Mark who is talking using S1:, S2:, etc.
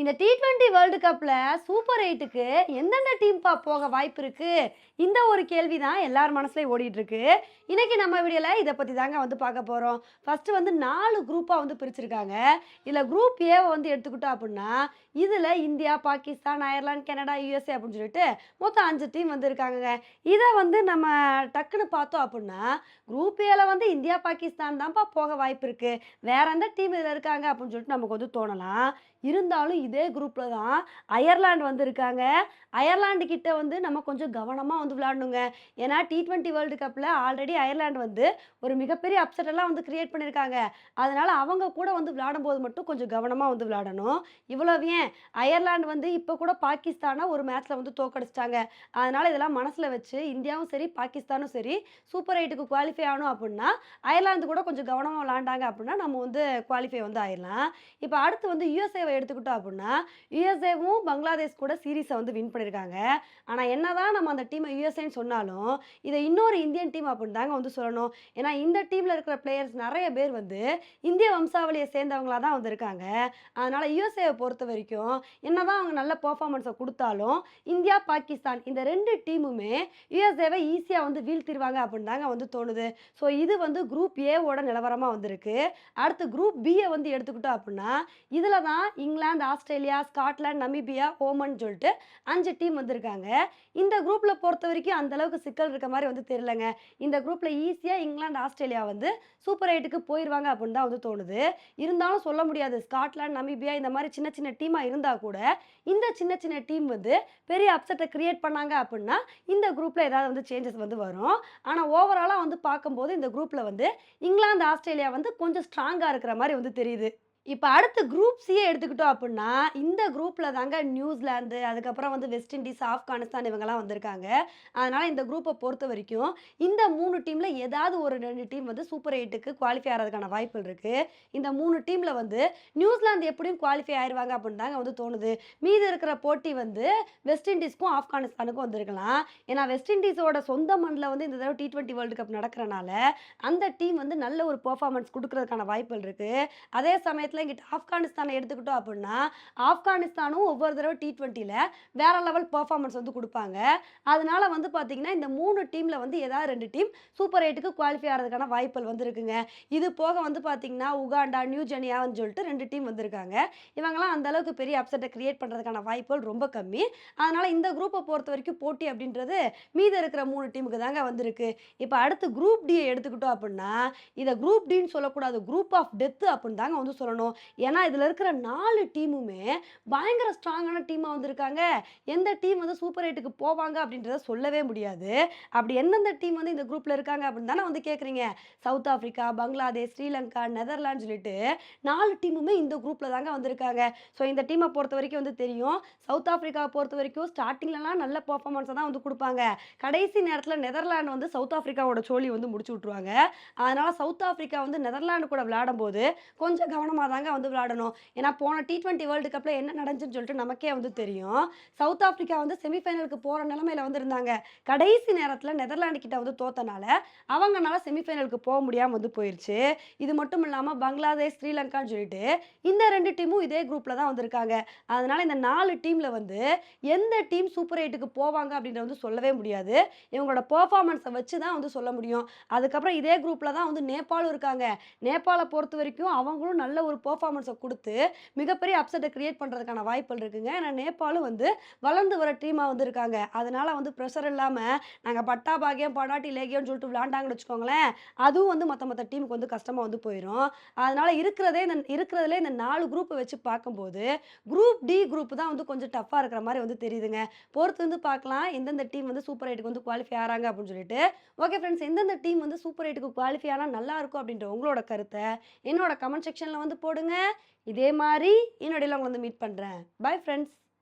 S1: இந்த T twenty world கப்பில் super எயிட்டுக்கு எந்தெந்த டீம்ப்பா போக வாய்ப்பு இருக்குது இந்த ஒரு கேள்வி தான் எல்லார் மனசுலையும் ஓடிட்டுருக்கு இன்றைக்கி நம்ம வீடியோவில் இதை பற்றி தாங்க வந்து பார்க்க போகிறோம் ஃபஸ்ட்டு வந்து நாலு குரூப்பாக வந்து பிரிச்சிருக்காங்க. இதில் குரூப் ஏவை வந்து எடுத்துக்கிட்டோம் அப்படின்னா இதில் India Pakistan Ireland Canada USA அப்படின்னு சொல்லிட்டு மொத்தம் அஞ்சு டீம் வந்து இருக்காங்க இதை வந்து நம்ம டக்குன்னு பார்த்தோம் அப்படின்னா குரூப் ஏல வந்து இந்தியா பாகிஸ்தான் தான்ப்பா போக வாய்ப்பு இருக்குது வேற எந்த டீம் இதில் இருக்காங்க அப்படின்னு சொல்லிட்டு நமக்கு வந்து தோணலாம். இருந்தாலும் இதே குரூப்பில் தான் அயர்லாண்ட் வந்திருக்காங்க. அயர்லாண்டு கிட்ட வந்து நம்ம கொஞ்சம் கவனமாக வந்து விளாடணுங்க ஏன்னா டி ட்வெண்ட்டி வேர்ல்டு கப்பில் ஆல்ரெடி அயர்லாண்ட் வந்து ஒரு மிகப்பெரிய அப்செட்டெல்லாம் வந்து கிரியேட் பண்ணியிருக்காங்க அதனால் அவங்க கூட வந்து விளாடும்போது மட்டும் கொஞ்சம் கவனமாக வந்து விளையாடணும். இவ்வளவு ஏன்? அயர்லாந்து வந்து இப்போ கூட பாகிஸ்தானை ஒரு மேட்ச்சில் வந்து தோக்கடிச்சிட்டாங்க அதனால் இதெல்லாம் மனசில் வச்சு இந்தியாவும் சரி பாகிஸ்தானும் சரி சூப்பர் எயிட்டுக்கு குவாலிஃபை ஆகணும் அப்படின்னா அயர்லாந்து கூட கொஞ்சம் கவனமாக விளாண்டாங்க அப்படின்னா நம்ம வந்து குவாலிஃபை வந்து ஆயிடலாம் இப்போ அடுத்து வந்து யூஎஸ்ஏவை எடுத்துக்கிட்டோம் அப்படின்னா யூஎஸ்ஏவும் பங்களாதேஷ் கூட சீரீஸை வந்து வின் பண்ணியிருக்காங்க ஆனால் என்னதான் நம்ம அந்த டீமை யூஎஸ்ஏன்னு சொன்னாலும் இதை இன்னொரு இந்தியன் டீம் அப்படின்னு தாங்க வந்து சொல்லணும். ஏன்னா இந்த டீமில் இருக்கிற பிளேயர்ஸ் நிறைய பேர் வந்து இந்திய வம்சாவளியை சேர்ந்தவங்களா தான் வந்திருக்காங்க அதனால் யுஎஸ்ஏவை பொறுத்த வரைக்கும் என்னதான் அவங்க நல்ல பெர்ஃபார்மன்ஸை கொடுத்தாலும் இந்தியா பாகிஸ்தான் இந்த ரெண்டு டீமுமே யுஎஸ்ஏவை ஈஸியாக வந்து வீழ்த்திடுவாங்க அப்படின்னு தாங்க வந்து தோணுது. ஸோ இது வந்து குரூப் ஏவோட நிலவரமாக வந்திருக்கு. அடுத்து குரூப் பியை வந்து எடுத்துக்கிட்டோம் அப்படின்னா இதில் தான் England Australia Scotland Namibia Oman சொல்லிட்டு அஞ்சு டீம் வந்திருக்காங்க. இந்த குரூப்பில் பொறுத்த வரைக்கும் அந்த அளவுக்கு சிக்கல் இருக்க மாதிரி வந்து தெரியலங்க. இந்த குரூப்பில் ஈஸியாக இங்கிலாந்து ஆஸ்திரேலியா வந்து சூப்பர் எயிட்டுக்கு போயிடுவாங்க அப்படின்னு தான் வந்து தோணுது. இருந்தாலும் சொல்ல முடியாது. ஸ்காட்லாண்ட் நமீபியா இந்த மாதிரி சின்ன சின்ன டீமாக இருந்தால் கூட இந்த சின்ன சின்ன டீம் வந்து பெரிய அப்செட்டை கிரியேட் பண்ணாங்க அப்படின்னா இந்த குரூப்பில் ஏதாவது வந்து சேஞ்சஸ் வந்து வரும். ஆனால் ஓவராலாக வந்து பார்க்கும்போது இந்த குரூப்பில் வந்து இங்கிலாந்து ஆஸ்திரேலியா வந்து கொஞ்சம் ஸ்ட்ராங்காக இருக்கிற மாதிரி வந்து தெரியுது. இப்போ அடுத்து குரூப் சியை எடுத்துக்கிட்டோம் அப்படின்னா இந்த குரூப்பில் தாங்க நியூசிலாந்து அதுக்கப்புறம் வந்து வெஸ்ட் இண்டீஸ் ஆப்கானிஸ்தான் இவங்கெல்லாம் வந்திருக்காங்க. அதனால் இந்த குரூப்பை பொறுத்த வரைக்கும் இந்த மூணு டீமில் ஏதாவது ஒரு ரெண்டு டீம் வந்து சூப்பர் எயிட்டுக்கு குவாலிஃபை ஆகிறதுக்கான வாய்ப்புகள் இருக்குது இந்த மூணு டீமில் வந்து நியூசிலாந்து எப்படியும் குவாலிஃபை ஆயிடுவாங்க அப்படின்னு தாங்க வந்து தோணுது. மீதி இருக்கிற போட்டி வந்து வெஸ்ட் இண்டீஸ்க்கும் ஆப்கானிஸ்தானுக்கும் வந்திருக்கலாம். ஏன்னா வெஸ்ட் இண்டீஸோட சொந்த மண்ணில் வந்து இந்த தடவை டி ட்வெண்ட்டி வேர்ல்டு கப் நடக்கிறனால அந்த டீம் வந்து நல்ல ஒரு பெர்ஃபார்மன்ஸ் கொடுக்கறதுக்கான வாய்ப்புகள் இருக்குது அதே சமயத்தில் இங்கிட்ட ஆப்கானிஸ்தானை எடுத்துக்கிட்டோம் அப்படின்னா ஆப்கானிஸ்தானும் ஒவ்வொரு தடவை டி ட்வெண்ட்டியில் வேற லெவல் பர்ஃபார்மன்ஸ் வந்து கொடுப்பாங்க. அதனால வந்து பார்த்தீங்கன்னா இந்த மூணு டீமில் வந்து ஏதாவது ரெண்டு டீம் சூப்பர் எயிட்டுக்கு குவாலிஃபை ஆகிறதுக்கான வாய்ப்புகள் வந்து இருக்குங்க இது போக வந்து பார்த்தீங்கன்னா உகாண்டா நியூ ஜெனியான்னு சொல்லிட்டு ரெண்டு டீம் வந்திருக்காங்க. இவங்கெல்லாம் அந்த அளவுக்கு பெரிய அப்செட்டை கிரியேட் பண்ணுறதுக்கான வாய்ப்புகள் ரொம்ப கம்மி. அதனால இந்த குரூப்பை பொறுத்த வரைக்கும் போட்டி அப்படின்றது மீதி இருக்கிற மூணு டீமுக்கு தாங்க வந்திருக்கு. இப்போ அடுத்து குரூப் டியை எடுத்துக்கிட்டோம் அப்படின்னா இதை குரூப் டின்னு சொல்லக்கூடாது குரூப் ஆஃப் டெத்து அப்படின்னு தாங்க வந்து சொல்லணும். ஏன்னா இதில் இருக்கிற நாலு டீமுமே பயங்கர ஸ்ட்ராங்கான டீமாக வந்திருக்காங்க. எந்த டீம் வந்து சூப்பர் எயிட்டுக்கு போவாங்க அப்படின்றத சொல்லவே முடியாது. அப்படி எந்தெந்த டீம் வந்து இந்த குரூப்பில் இருக்காங்க அப்படின்னு தானே வந்து கேட்குறீங்க South Africa Bangladesh Sri Lanka Netherlands சொல்லிட்டு நாலு டீமுமே இந்த குரூப்பில் தாங்க வந்திருக்காங்க. ஸோ இந்த டீமை பொறுத்த வரைக்கும் வந்து தெரியும். சவுத் ஆஃப்ரிக்காவை பொறுத்த வரைக்கும் ஸ்டார்டிங்லலாம் நல்ல பர்ஃபார்மன்ஸை தான் வந்து கொடுப்பாங்க. கடைசி நேரத்தில் நெதர்லாண்டு வந்து சவுத் ஆஃப்ரிக்காவோட சோழி வந்து முடிச்சு விட்ருவாங்க அதனால் சவுத் ஆஃப்ரிக்கா வந்து நெதர்லாண்டு கூட விளையாடும் போது கொஞ்சம் கவனமாக தாங்க வந்து விளையாடணும். ஏன்னா போன டி டுவெண்ட்டி வேர்ல்டு கப்பில் என்ன நடந்துச்சுன்னு சொல்லிட்டு நமக்கே வந்து தெரியும். சவுத் ஆஃப்ரிக்கா வந்து செமிஃபைனலுக்கு போகிற நிலமையில வந்து இருந்தாங்க. கடைசி நேரத்தில் நெதர்லாண்டு கிட்ட வந்து தோத்தனால அவங்கனால செமிஃபைனலுக்கு போக முடியாமல் வந்து போயிடுச்சு இது மட்டும் இல்லாமல் பங்களாதேஷ் ஸ்ரீலங்கான்னு சொல்லிட்டு இந்த ரெண்டு டீமும் இதே குரூப்பில் தான் வந்திருக்காங்க அதனால இந்த நாலு டீமில் வந்து எந்த டீம் சூப்பர் எயிட்டுக்கு போவாங்க அப்படின்றத வந்து சொல்லவே முடியாது. இவங்களோட பர்ஃபார்மன்ஸை வச்சு தான் வந்து சொல்ல முடியும். அதுக்கப்புறம் இதே குரூப்பில் தான் வந்து நேபாளும் இருக்காங்க. நேபாளை பொறுத்த வரைக்கும் அவங்களும் நல்ல ஒரு பர்ஃபார்மன்ஸை கொடுத்து மிகப்பெரிய அப்செட்டை கிரியேட் பண்ணுறதுக்கான வாய்ப்புகள் இருக்குங்க. ஏன்னா நேபாளும் வந்து வளர்ந்து வர டீமாக வந்து இருக்காங்க. அதனால் வந்து ப்ரெஷர் இல்லாமல் நாங்கள் பட்டா பாகியம் படாட்டி லேகியம்னு சொல்லிட்டு விளாண்டாங்கன்னு வச்சுக்கோங்களேன் அதுவும் வந்து மற்ற மற்ற டீமுக்கு வந்து கஷ்டமாக வந்து போயிடும் அதனால் இருக்கிறதே இந்த இருக்கிறதுலே இந்த நாலு குரூப்பை வச்சு பார்க்கும்போது குரூப் டி குரூப் தான் வந்து கொஞ்சம் டஃப்பாக இருக்கிற மாதிரி வந்து தெரியுதுங்க. பொறுத்து வந்து பார்க்கலாம் எந்தெந்த டீம் வந்து சூப்பர் எயிட்டுக்கு வந்து குவாலிஃபை ஆகிறாங்க அப்படின்னு சொல்லிட்டு. ஓகே ஃப்ரெண்ட்ஸ் எந்தெந்த டீம் வந்து சூப்பர் எயிட்டுக்கு குவாலிஃபை ஆனால் நல்லா இருக்கும் அப்படின்ற உங்களோட கருத்தை என்னோட கமெண்ட் செக்ஷனில் வந்து போடுங்க. இதே மாதிரி இன்னொடையில் உங்களை வந்து மீட் பண்ணுறேன் பை ஃப்ரெண்ட்ஸ்